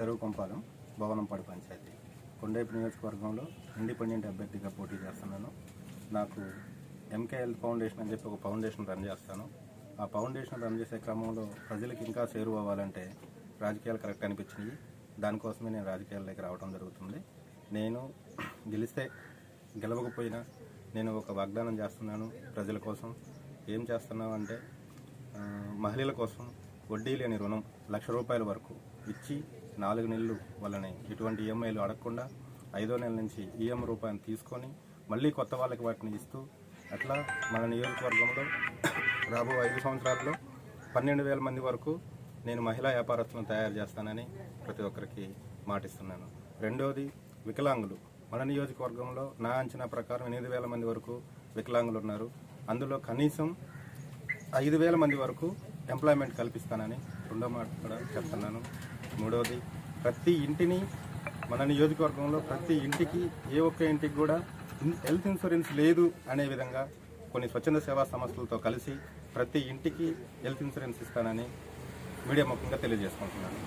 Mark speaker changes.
Speaker 1: చెరువు భవనంపాడు పంచాయతీ. కొండైపు నియోజకవర్గంలో ఇండిపెండెంట్ అభ్యర్థిగా పోటీ చేస్తున్నాను. నాకు ఎంకే హెల్త్ ఫౌండేషన్ అని చెప్పి ఒక ఫౌండేషన్ రన్ చేస్తాను. ఆ ఫౌండేషన్ రన్ చేసే క్రమంలో ప్రజలకు ఇంకా చేరువ అవ్వాలంటే రాజకీయాలు కరెక్ట్ అనిపించింది దానికోసమే నేను రాజకీయాల్లోకి రావడం జరుగుతుంది. నేను గెలిస్తే గెలవకపోయినా నేను ఒక వాగ్దానం చేస్తున్నాను ప్రజల కోసం. ఏం చేస్తున్నావు అంటే మహిళల కోసం వడ్డీ లేని రుణం లక్ష రూపాయల వరకు ఇచ్చి నాలుగు నెలలు వాళ్ళని ఎటువంటి ఈఎంఐలు అడగకుండా ఐదో నెల నుంచి ఈఎం రూపాయలు తీసుకొని మళ్ళీ కొత్త వాళ్ళకి వాటిని ఇస్తూ అట్లా మన నియోజకవర్గంలో రాబో ఐదు సంవత్సరాల్లో పన్నెండు వేల మంది వరకు నేను మహిళా వ్యాపారస్తులను తయారు చేస్తానని ప్రతి ఒక్కరికి మాటిస్తున్నాను. రెండోది వికలాంగులు. మన నియోజకవర్గంలో నా అంచనా ప్రకారం ఎనిమిది వేల మంది వరకు వికలాంగులు ఉన్నారు. అందులో కనీసం ఐదు వేల మంది వరకు ఎంప్లాయ్మెంట్ కల్పిస్తానని రెండో మాట కూడా చెప్తున్నాను. మూడవది ప్రతి ఇంటిని మన నియోజకవర్గంలో ప్రతి ఇంటికి ఏ ఒక్క ఇంటికి కూడా హెల్త్ ఇన్సూరెన్స్ లేదు అనే విధంగా కొన్ని స్వచ్ఛంద సేవా సంస్థలతో కలిసి ప్రతి ఇంటికి హెల్త్ ఇన్సూరెన్స్ ఇస్తానని మీడియా ముఖ్యంగా తెలియజేసుకుంటున్నాను.